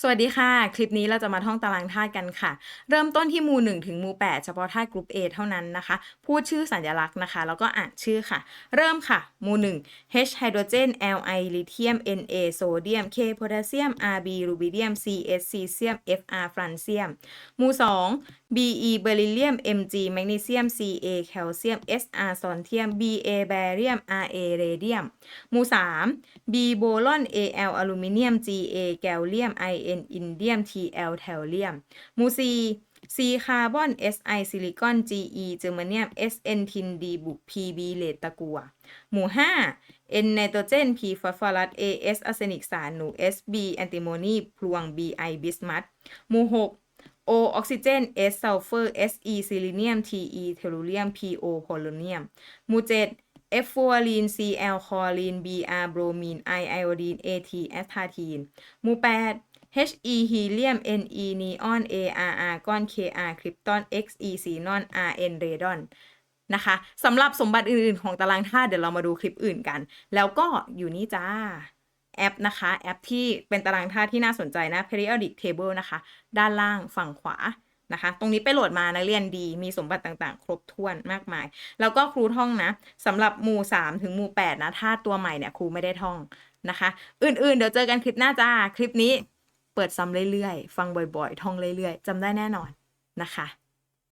สวัสดีค่ะ คลิปนี้เราจะมาท่องตารางธาตุกันค่ะ เริ่มต้นที่หมู่ 1 ถึงหมู่ 8 เฉพาะธาตุกรุ๊ป A เท่านั้นนะคะ พูดชื่อสัญลักษณ์นะคะ แล้วก็อ่านชื่อค่ะ เริ่มค่ะ หมู่ 1 H ไฮโดรเจน Li ลิเธียม Na โซเดียม K โพแทสเซียม Rb รูบิเดียม Cs ซีเซียม Fr ฟรันเซียม หมู่ 2 Be เบริเลียม Mg แมกนีเซียม Ca แคลเซียม Sr ซอนเทียม Ba แบเรียม Ra เรเดียม หมู่ 3 B โบลอน Al อลูมิเนียม Ga แกลเลียม In อินเดียม Tl แทลเลียมหมู่4 C คาร์บอน Si ซิลิคอน Ge เจอร์มาเนียม Sn ทิน D บุก Pb เลดตะกัว หมู่ 5 N ไนโตรเจน P ฟอสฟอรัส As อาร์เซนิกสารหนู Sb แอนติโมนีพลวง Bi บิสมัทหมู่ 6 O ออกซิเจน S ซัลเฟอร์ Se ซิลิเนียม Te เทลูเรียม Po โพโลเนียม หมู่ 7 F ฟลูออรีน Cl คลอรีน Br โบรมีน I ไอโอดีน At แอสทาทีนหมู่8 He ฮีเลียม Ne นีออน Ar อาร์กอน Kr คริปตอน Xe ซีนอน Rn เรดอนนะคะสำหรับสมบัติอื่นๆ ของตารางธาตุเดี๋ยวเรามาดูคลิปอื่นกัน แล้วก็อยู่นี่จ้าแอปนะคะ แอปที่เป็นตารางธาตุที่น่าสนใจนะ periodic table นะคะ ด้านล่างฝั่งขวา นะคะ ตรงนี้ไปโหลดมานักเรียนดี มีสมบัติต่างๆ ครบถ้วนมากมาย แล้วก็ครูท่องนะสำหรับหมู่ 3 ถึงหมู่ 8 นะ ถ้าตัวใหม่เนี่ยครูไม่ได้ท่องนะคะ อื่นๆ เดี๋ยวเจอกันคลิปหน้าจ้า คลิปนี้เปิดซ้ำเรื่อยๆ ฟังบ่อยๆ ท่องเรื่อยๆจำได้แน่นอนนะคะ